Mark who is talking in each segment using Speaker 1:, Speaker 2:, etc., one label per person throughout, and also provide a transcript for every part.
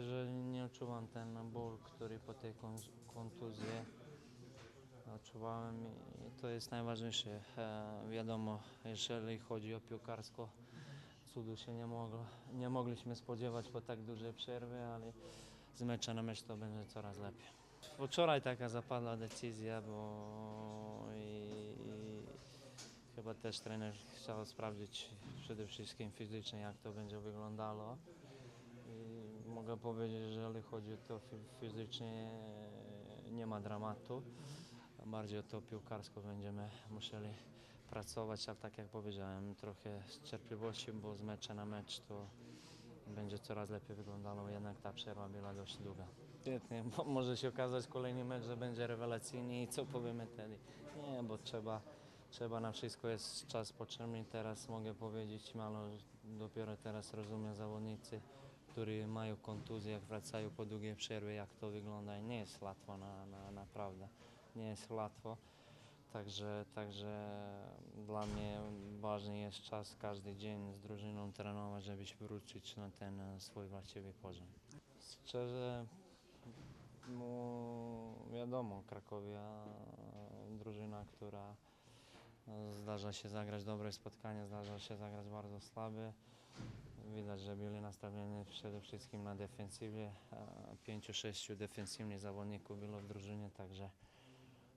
Speaker 1: Że nie odczuwam ten ból, który po tej kon- kontuzji odczuwałem i to jest najważniejsze. E, wiadomo, jeżeli chodzi o piłkarsko, cudu się nie mogło. Nie mogliśmy spodziewać po tak dużej przerwie, ale z mecza na mecz to będzie coraz lepiej. Wczoraj taka zapadła decyzja, bo i, i chyba też trener chciał sprawdzić przede wszystkim fizycznie, jak to będzie wyglądało. Mogę powiedzieć, że jeżeli chodzi to fi- fizycznie nie ma dramatu. Bardziej to piłkarsko będziemy musieli pracować, ale tak jak powiedziałem, trochę z cierpliwości, bo z mecza na mecz to będzie coraz lepiej wyglądało, jednak ta przerwa była dość długa. Świetnie, bo może się okazać kolejny mecz, że będzie rewelacyjny i co powiemy wtedy? Nie, bo trzeba, trzeba na wszystko jest czas potrzebny. Teraz mogę powiedzieć, malo dopiero teraz rozumiem zawodnicy, którzy mają kontuzję, jak wracają po długiej przerwie, jak to wygląda nie jest łatwo na, na, naprawdę. Nie jest łatwo. Także, także dla mnie ważny jest czas każdy dzień z drużyną trenować, żeby się wrócić na ten swój właściwy poziom. Szczerze, no, wiadomo, Krakowia, drużyna, która zdarza się zagrać dobre spotkania, zdarza się zagrać bardzo słabe. Widać, że byli nastawieni przede wszystkim na defensywie. Pięciu, sześciu defensywnych zawodników było w drużynie, także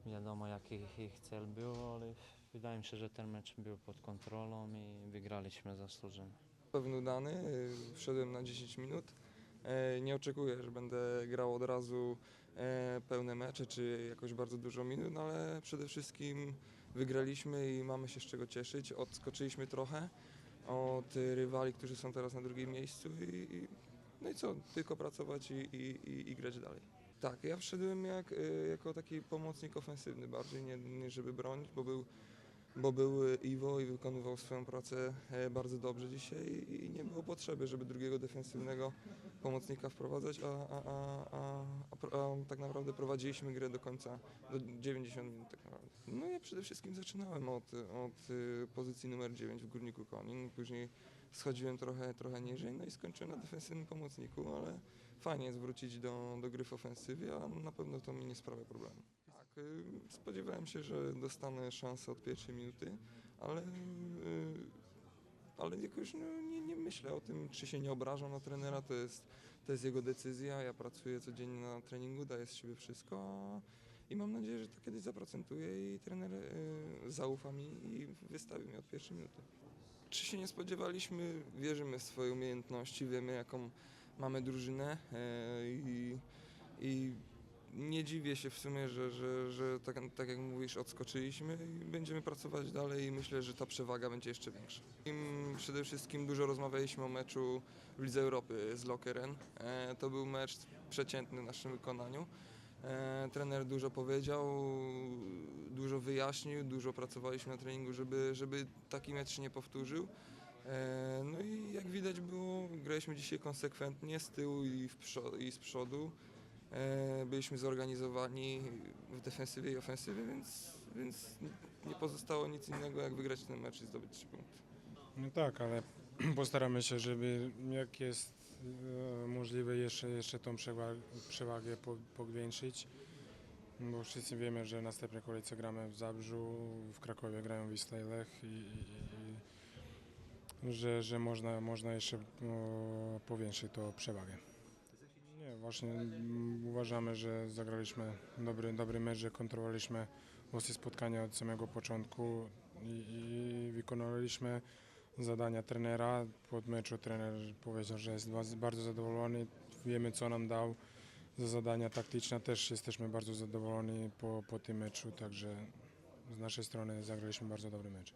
Speaker 1: wiadomo jaki ich cel był, ale wydaje mi się, że ten mecz był pod kontrolą i wygraliśmy zasłużenie.
Speaker 2: Pewny udany, y, wszedłem na 10 minut. E, Nie oczekuję, że będę grał od razu e, pełne mecze czy jakoś bardzo dużo minut, no ale przede wszystkim wygraliśmy i mamy się z czego cieszyć. Odskoczyliśmy trochę od rywali, którzy są teraz na drugim miejscu i, no i co, tylko pracować i, i, i, i grać dalej. Tak, ja wszedłem jak, y, jako taki pomocnik ofensywny bardziej, nie, nie żeby bronić, bo był bo był Iwo i wykonywał swoją pracę e, bardzo dobrze dzisiaj i nie było potrzeby, żeby drugiego defensywnego pomocnika wprowadzać, a, a, a, a, tak naprawdę prowadziliśmy grę do końca, do 90 minut tak naprawdę. No ja przede wszystkim zaczynałem od, od y, pozycji numer 9 w Górniku Konin, później schodziłem trochę, trochę niżej, no i skończyłem na defensywnym pomocniku, ale fajnie jest wrócić do, do gry w ofensywie, a na pewno to mi nie sprawia problemu. Y, spodziewałem się, że dostanę szansę od pierwszej minuty, ale, y, ale jakoś no, nie, nie myślę o tym, czy się nie obrażam na trenera, to jest, to jest jego decyzja, ja pracuję codziennie na treningu, daję z siebie wszystko i mam nadzieję, że to kiedyś zaprocentuje i trener y, zaufa mi i wystawi mnie od pierwszej minuty. Czy się nie spodziewaliśmy? Wierzymy w swoje umiejętności, wiemy jaką mamy drużynę e, i, i nie dziwię się w sumie, że, że, że tak, tak jak mówisz, odskoczyliśmy i będziemy pracować dalej i myślę, że ta przewaga będzie jeszcze większa. Im przede wszystkim dużo rozmawialiśmy o meczu w Lidze Europy z Lokeren. E, to był mecz przeciętny w naszym wykonaniu. E, trener dużo powiedział, dużo wyjaśnił, dużo pracowaliśmy na treningu, żeby, żeby taki mecz się nie powtórzył. E, No i jak widać było, graliśmy dzisiaj konsekwentnie z tyłu i, w i z przodu. E, Byliśmy zorganizowani w defensywie i ofensywie, więc, więc nie pozostało nic innego jak wygrać ten mecz i zdobyć trzy punkty.
Speaker 3: No tak, ale postaramy się, żeby jak jest e, możliwe jeszcze, jeszcze tą przewagę, przewagę po- powiększyć. Bo wszyscy wiemy, że w następnej kolejce gramy w Zabrzu, w Krakowie grają Wisla i Lech i, i, i że, że można, można jeszcze powiększyć tą przewagę. Nie, właśnie uważamy, że zagraliśmy dobry, dobry mecz, że kontrolowaliśmy łosy spotkania od samego początku i, i wykonaliśmy zadania trenera. Po meczu trener powiedział, że jest ba- bardzo zadowolony, wiemy co nam dał za zadania taktyczne. Też jesteśmy bardzo zadowoleni po, po tym meczu, także z naszej strony zagraliśmy bardzo dobry mecz.